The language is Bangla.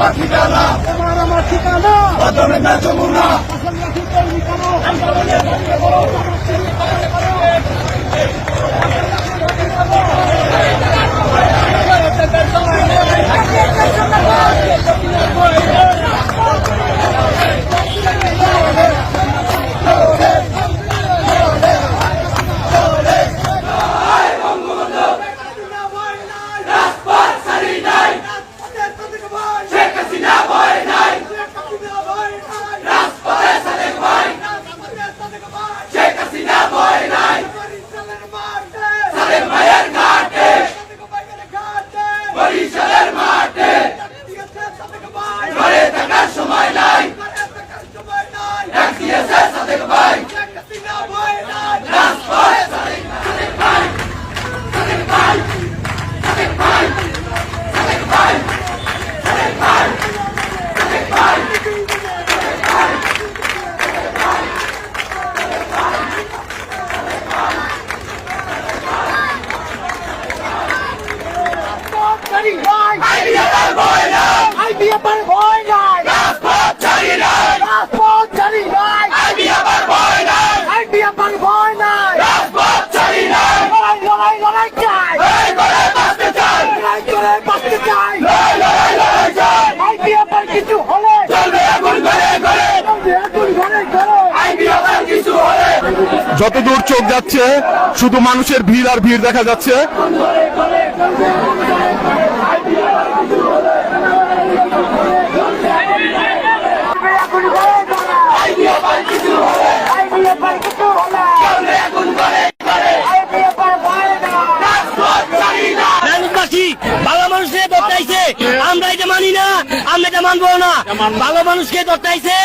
আমার ঠিকানা। আমার ঠিকানা। যমুনা যত দূর চোখ যাচ্ছে, শুধু মানুষের ভিড় আর ভিড় দেখা যাচ্ছে। মানুষকে আমরা এটা মানি না, আমরা এটা মানবো না। ভালো মানুষকে দত্তাইছে